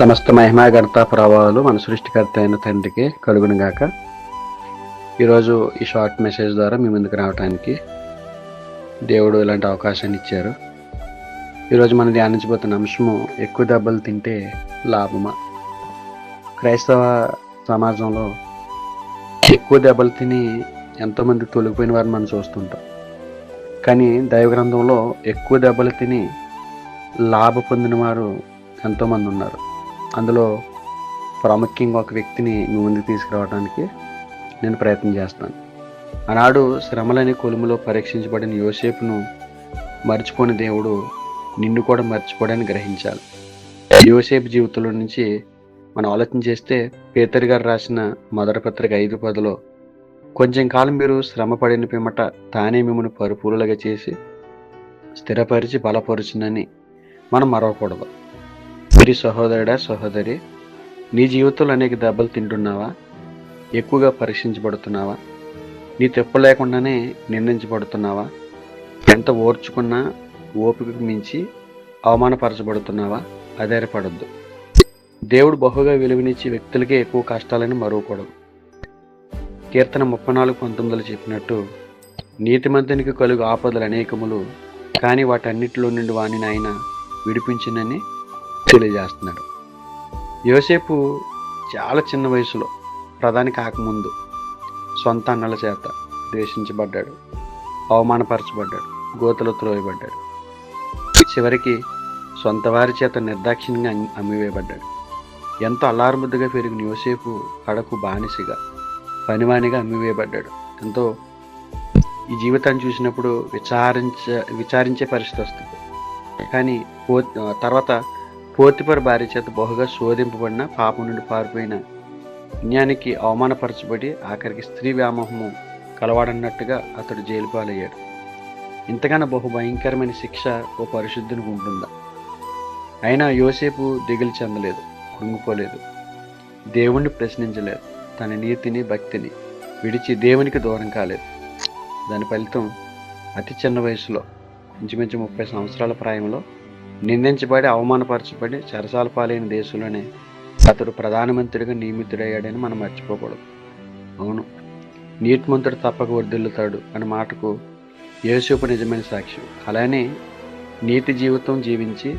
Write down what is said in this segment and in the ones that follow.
సమస్త మహిమాగర్త ప్రభావాలు మన సృష్టికర్త అయిన తండ్రికి కలుగును గాక ఈరోజు ఈ షార్ట్ మెసేజ్ ద్వారా మీ ముందుకు రావడానికి దేవుడు ఇలాంటి అవకాశాన్ని ఇచ్చారు. ఈరోజు మనం ధ్యానించబోతున్న అంశము ఎక్కువ దెబ్బలు తింటే లాభమా? క్రైస్తవ సమాజంలో ఎక్కువ దెబ్బలు తిని ఎంతోమంది తొలగిపోయిన వారిని మనం చూస్తుంటాం. కానీ దైవ గ్రంథంలో ఎక్కువ దెబ్బలు తిని లాభ పొందిన వారు ఎంతోమంది ఉన్నారు. అందులో ప్రాముఖ్యంగా ఒక వ్యక్తిని మీ ముందుకు తీసుకురావడానికి నేను ప్రయత్నం చేస్తాను. ఆనాడు శ్రమలని కొలుములో పరీక్షించబడిన యోసేపును మర్చిపోని దేవుడు నిన్ను కూడా మర్చిపోడని గ్రహించాలి. యోసేపు జీవితంలో నుంచి మనం ఆలోచన చేస్తే పేతరి గారు రాసిన మొదటి పత్రిక ఐదు పదిలో కొంచెం కాలం మీరు శ్రమ పడిన పిమ్మట తానే మిమ్మల్ని పరిపూలగా చేసి స్థిరపరిచి బలపరుచునని మనం మరవకూడదు. ప్రి సహోదరుడా సహోదరి నీ జీవితంలో అనేక దెబ్బలు తింటున్నావా? ఎక్కువగా పరీక్షించబడుతున్నావా? నీ తెప్పు లేకుండానే నిందించబడుతున్నావా? ఎంత ఓర్చుకున్నా ఓపికకు మించి అవమానపరచబడుతున్నావా? అధైర్యపడద్దు. దేవుడు బహుగా విలువనిచ్చే వ్యక్తులకే ఎక్కువ కష్టాలని మరవకూడదు. కీర్తన ముప్పై నాలుగు పంతొమ్మిదిలో చెప్పినట్టు నీతిమంతునికి కలుగు ఆపదలు అనేకములు కానీ వాటన్నిటిలో నుండి వాణిని ఆయన విడిపించినని తెలియజేస్తున్నాడు. యోసేపు చాలా చిన్న వయసులో ప్రధాని కాకముందు సొంత అన్నల చేత ద్వేషించబడ్డాడు. అవమానపరచబడ్డాడు. గోతలు త్రోయబడ్డాడు. చివరికి సొంత వారి చేత నిర్దాక్షిణ్యంగా అమ్మివేయబడ్డాడు. ఎంతో అల్లారుముద్దుగా పెరిగిన యోసేపు కడకు బానిసగా పనివానిగా అమ్మివేయబడ్డాడు. ఎంతో ఈ జీవితాన్ని చూసినప్పుడు విచారించ విచారించే పరిస్థితి వస్తుంది. కానీ పో తర్వాత పోతిపర్ భార్య చేత బహుగా శోధింపబడిన పాపం నుండి పారిపోయిన పుణ్యానికి అవమానపరచబడి ఆఖరికి స్త్రీ వ్యామోహము కలవాడన్నట్టుగా అతడు జైలు పాలయ్యాడు. ఇంతకన్నా బహు భయంకరమైన శిక్ష ఓ పరిశుద్ధిని ఉంటుందా అయినా యోసేపు దిగులు చెందలేదు కృంగిపోలేదు దేవుణ్ణి ప్రశ్నించలేదు తన నీతిని భక్తిని విడిచి దేవునికి దూరం కాలేదు. దాని ఫలితం అతి చిన్న వయసులో ఇంచుమించు ముప్పై సంవత్సరాల ప్రాయంలో నిందించబడి అవమానపరచబడి చెరసాల పాలైన దేశంలోనే అతడు ప్రధానమంత్రిగా నియమితుడయ్యాడని మనం మర్చిపోకూడదు. అవును నీతిమంతుడు తప్పక వర్దిల్లుతాడు అనే మాటకు యేసుపు నిజమైన సాక్ష్యం. అలానే నీతి జీవితం జీవించి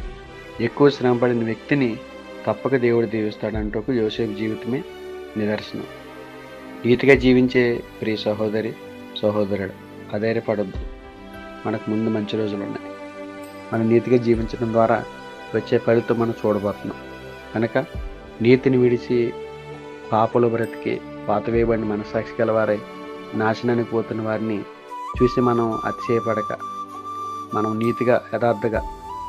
ఎక్కువ శ్రమపడిన వ్యక్తిని తప్పక దేవుడు దీవిస్తాడంటూ యోసేపు జీవితమే నిదర్శనం. నీతిగా జీవించే ప్రియ సహోదరి సహోదరుడు అధైర్యపడద్దు. మనకు ముందు మంచి రోజులు ఉన్నాయి. మనం నీతిగా జీవించడం ద్వారా వచ్చే ఫలితం మనం చూడబోతున్నాం. కనుక నీతిని విడిచి పాపలు బ్రతికి పాతవేయబడిన మనసాక్షి గలవారై నాశనానికి పోతున్న వారిని చూసి మనం అతిశయపడక మనం నీతిగా యథార్థగా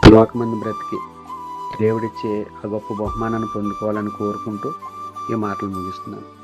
లోకమంది బ్రతికి దేవుడిచ్చే ఆ గొప్ప బహుమానాన్ని పొందుకోవాలని కోరుకుంటూ ఈ మాటలు ముగిస్తున్నాను.